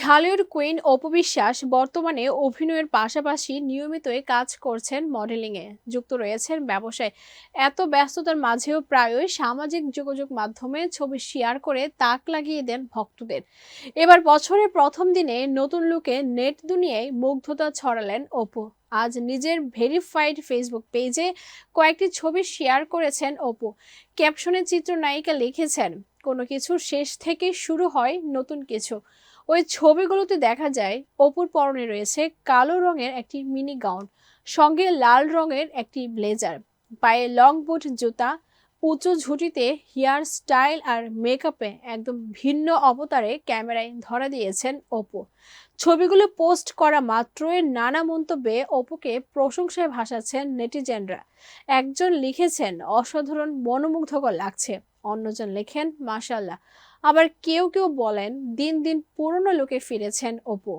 Dhallywood queen Apu Biswas বর্তমানে অভিনয়ের পাশাপাশি নিয়মিতই কাজ করছেন মডেলিংয়ে। যুক্ত রয়েছেন ব্যবসায়। এত ব্যস্ততার মাঝেও প্রায়ই সামাজিক যোগাযোগ মাধ্যমে ছবি শেয়ার করে তাক লাগিয়ে দেন ভক্তদের। এবার বছরের প্রথম দিনে নতুন লুকে নেট দুনিয়ায় মুগ্ধতা ছড়ালেন অপু। আজ নিজের ভেরিফাইড ফেসবুক পেজে কয়েকটি ছবি শেয়ার করেছেন অপু। ক্যাপশনে চিত্রনায়িকা লিখেছেন, কোনো কিছু শেষ থেকে শুরু হয় নতুন কিছু। ওই ছবিগুলোতে দেখা যায় অপুর পরনে রয়েছে কালো রঙের একটি মিনি গাউন, সঙ্গে লাল রঙের একটি ব্লেজার, পায়ে লং বুট জুতা, উঁচু ঝুঁটিতে হেয়ার স্টাইল আর মেকআপে একদম ভিন্ন অবতারে ক্যামেরায় ধরা দিয়েছেন অপু। ছবিগুলো পোস্ট করা মাত্রই নানা মন্তব্যে অপুকে প্রশংসায় ভাসাচ্ছেন নেটিজেনরা। একজন লিখেছেন, অসাধারণ, মনোমুগ্ধকর লাগছে। অন্যজন লেখেন মাশাল্লাহ আবার কেউ কেউ বলেন দিন দিন পুরনো লোকে ফিরেছেন অপু।